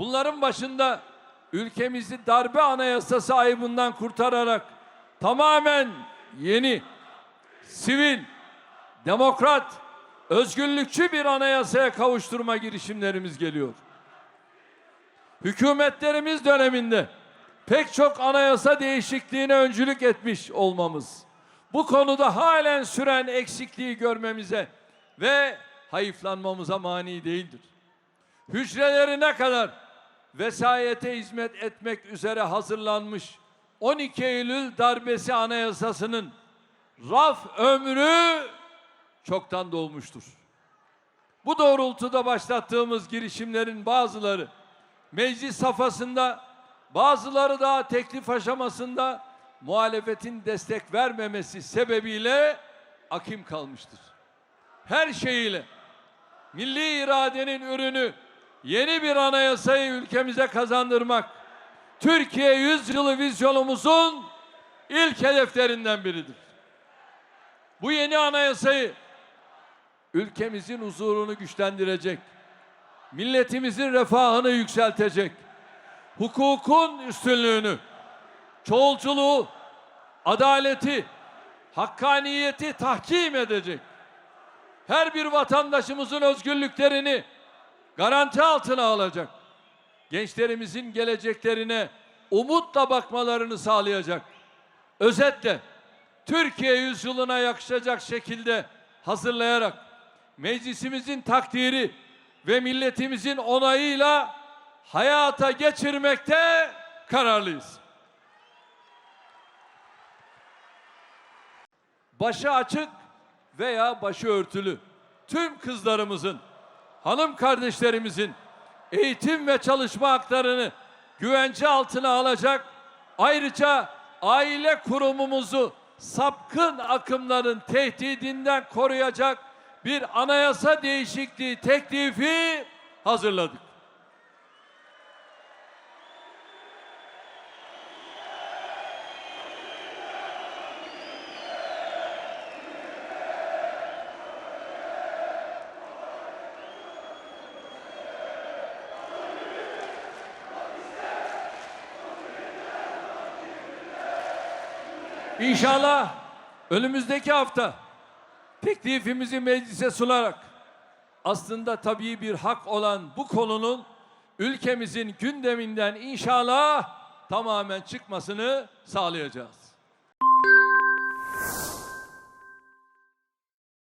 Bunların başında ülkemizi darbe anayasası ayıbından kurtararak tamamen yeni, sivil, demokrat, özgürlükçü bir anayasaya kavuşturma girişimlerimiz geliyor. Hükümetlerimiz döneminde pek çok anayasa değişikliğine öncülük etmiş olmamız, bu konuda halen süren eksikliği görmemize ve hayıflanmamıza mani değildir. Hücrelerine kadar vesayete hizmet etmek üzere hazırlanmış 12 Eylül darbesi anayasasının raf ömrü çoktan dolmuştur. Bu doğrultuda başlattığımız girişimlerin bazıları meclis safhasında, bazıları daha teklif aşamasında muhalefetin destek vermemesi sebebiyle akim kalmıştır. Her şeyiyle milli iradenin ürünü yeni bir anayasayı ülkemize kazandırmak Türkiye yüzyılı vizyonumuzun ilk hedeflerinden biridir. Bu yeni anayasayı ülkemizin huzurunu güçlendirecek, milletimizin refahını yükseltecek, hukukun üstünlüğünü, çoğulculuğu, adaleti, hakkaniyeti tahkim edecek. Her bir vatandaşımızın özgürlüklerini garanti altına alacak. Gençlerimizin geleceklerine umutla bakmalarını sağlayacak. Özetle Türkiye yüzyılına yakışacak şekilde hazırlayarak meclisimizin takdiri ve milletimizin onayıyla hayata geçirmekte kararlıyız. Başı açık veya başı örtülü tüm kızlarımızın, hanım kardeşlerimizin eğitim ve çalışma haklarını güvence altına alacak. Ayrıca aile kurumumuzu sapkın akımların tehdidinden koruyacak bir anayasa değişikliği teklifi hazırladık. İnşallah önümüzdeki hafta teklifimizi meclise sunarak aslında tabii bir hak olan bu konunun ülkemizin gündeminden inşallah tamamen çıkmasını sağlayacağız.